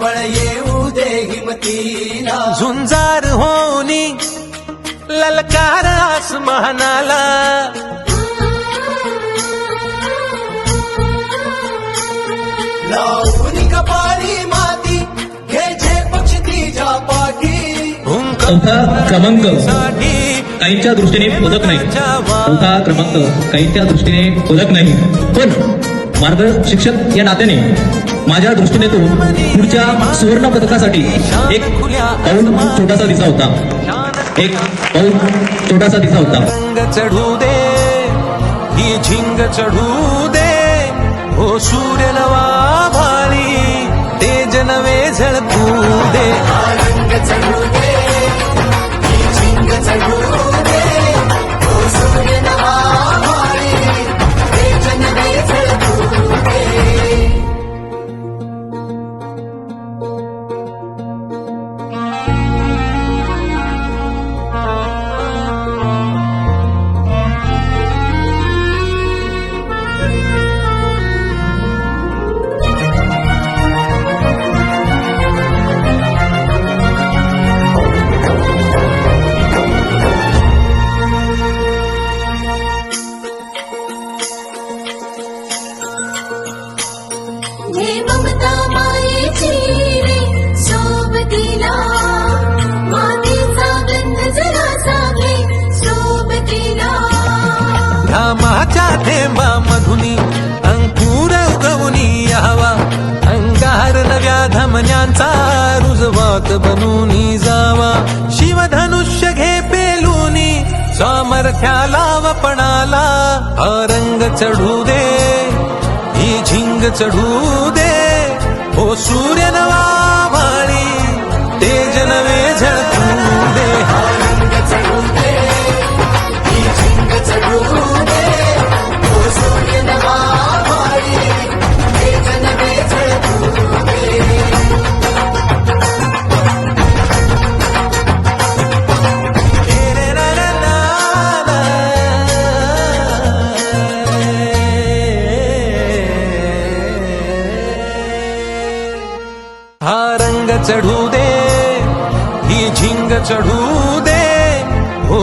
बळ येऊ दे हिमतीला. झुंजार होनी ललकार आसमानाला. लावून कपाळी माती घे पक्ष तिच्या पाठी. हुंक चौथा क्रमांक. साठी काहींच्या दृष्टीने पदक नाही. चौथा क्रमांक. काहींच्या दृष्टीने पदक नाही. पण मार्गशिक्षक या नात्याने माझ्या दृष्टीने तो पुढच्या सुवर्ण पदकासाठी एक पाऊल छोटासा दिसा होता. एक पाऊल छोटासा दिसा होता. चढू दे ही झिंग चढू दे. हो सूर्य नवा भाळी तेज नवे झळकू दे. रंग चढू दे. त्यांचा रुजवात बनूनी जावा. शिवधनुष्य घे पेलूनी सामर्थ्याला वपणाला हा रंग चढू दे ही झिंग चढू दे. चढू दे ही झिंग चढू दे हो